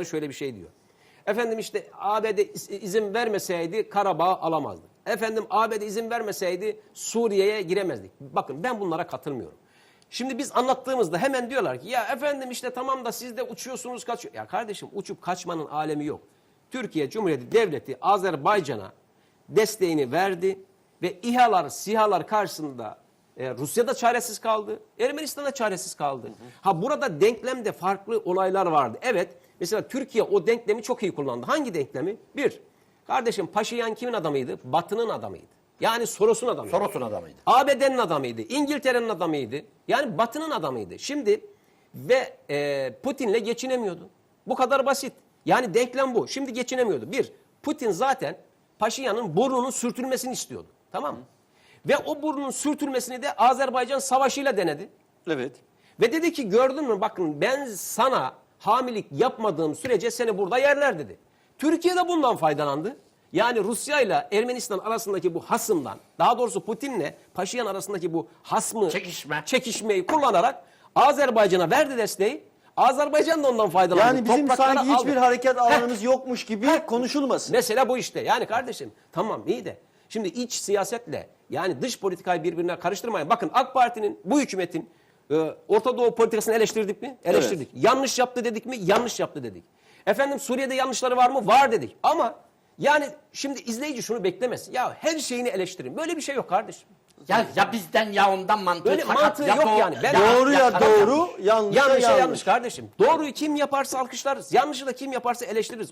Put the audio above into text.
şöyle bir şey diyor. Efendim işte ABD iz- izin vermeseydi Karabağ alamazdı. Efendim ABD izin vermeseydi Suriye'ye giremezdik. Bakın ben bunlara katılmıyorum. Şimdi biz anlattığımızda hemen diyorlar ki ya efendim işte tamam da siz de uçuyorsunuz kaçıyor. Ya kardeşim uçup kaçmanın alemi yok. Türkiye Cumhuriyeti Devleti Azerbaycan'a desteğini verdi ve İHA'lar, SİHA'lar karşısında e, Rusya da çaresiz kaldı. Ermenistan da çaresiz kaldı. Ha burada denklemde farklı olaylar vardı. Evet mesela Türkiye o denklemi çok iyi kullandı. Hangi denklemi? Bir, kardeşim Paşinyan kimin adamıydı? Batı'nın adamıydı. Yani Soros'un adamıydı. Soros'un adamıydı. ABD'nin adamıydı, İngiltere'nin adamıydı. Yani Batı'nın adamıydı. Şimdi ve e, Putin'le geçinemiyordu. Bu kadar basit. Yani denklem bu. Şimdi geçinemiyordu. Bir, Putin zaten Paşinyan'ın burnunun sürtülmesini istiyordu. Tamam mı? Ve o burnunun sürtülmesini de Azerbaycan savaşıyla denedi. Evet. Ve dedi ki gördün mü bakın ben sana hamilik yapmadığım sürece seni burada yerler dedi. Türkiye de bundan faydalandı. Yani Rusya ile Ermenistan arasındaki bu hasımdan, daha doğrusu Putin'le Paşinyan arasındaki bu hasmı, Çekişme. çekişmeyi kullanarak Azerbaycan'a verdi desteği. Azerbaycan da ondan faydalandı. Yani bizim Toprakları sanki hiçbir aldı. hareket alanımız yokmuş gibi konuşulmasın. Mesela bu işte. Yani kardeşim tamam iyi de. Şimdi iç siyasetle yani dış politikayı birbirine karıştırmayın. Bakın AK Parti'nin bu hükümetin e, Orta Doğu politikasını eleştirdik mi? Eleştirdik. Yanlış yaptı dedik mi? Yanlış yaptı dedik. Efendim Suriye'de yanlışları var mı? Var dedik. Ama yani şimdi izleyici şunu beklemesin. Ya her şeyini eleştirin. Böyle bir şey yok kardeşim. Ya, ya bizden ya ondan mantığı Böyle sakat, mantığı ya yok doğru- yani. Ben- Doğru ya sakat doğru, yanlış ya yanlış. yanlış kardeşim. Doğruyu kim yaparsa alkışlarız. Yanlışı da kim yaparsa eleştiririz. O